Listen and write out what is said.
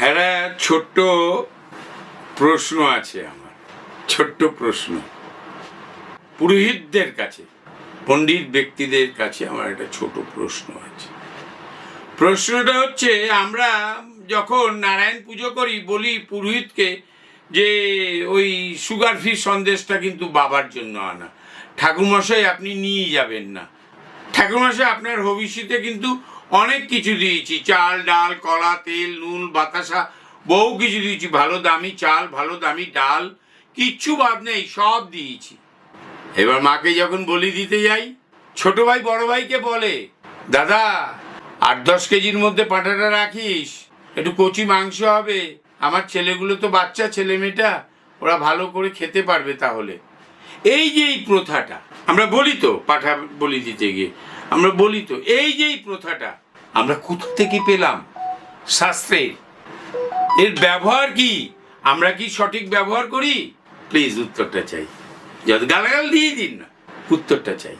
একটা ছোট্ট প্রশ্ন আছে আমার। ছোট্ট প্রশ্ন। পুরোহিতদের কাছে, পণ্ডিত ব্যক্তিদের কাছে আমার একটা ছোট প্রশ্ন আছে। প্রশ্নটা হচ্ছে, আমরা যখন নারায়ণ পুজো করি, বলি পুরোহিতকে যে ওই সুগার ফ্রি সন্দেশটা কিন্তু বাবার জন্য আনা। ঠাকুরমশাই, আপনি নিয়ে যাবেন না। ঠাকুরমশাই আপনার ভবিষ্যতে কিন্তু অনেক কিছু দিয়েছি। চাল, ডাল, কলা, তেল, নুন, বাতাসা, বহু কিছু দিয়েছি। ভালো দামি চাল, ভালো দামি ডাল, কিচ্ছু বাদ নেই, সব দিয়েছি। এবার মাকে যখন বলি দিতে যাই, ছোট ভাই বড় ভাইকে বলে, দাদা, আট দশ কেজির মধ্যে পাঁঠাটা রাখিস, একটু কচি মাংস হবে। আমার ছেলেগুলো তো বাচ্চা ছেলে মেয়েটা ওরা ভালো করে খেতে পারবে তাহলে। এই যে এই প্রথাটা আমরা বলি তো, পাঠা বলি দিতে গিয়ে। আমরা বলি তো, এই যে এই প্রথাটা, আমরা কোথা থেকে পেলাম শাস্ত্রের? এর ব্যবহার কি? আমরা কি সঠিক ব্যবহার করি? প্লিজ উত্তরটা চাই। গালাগাল দিয়ে দিন না, উত্তরটা চাই।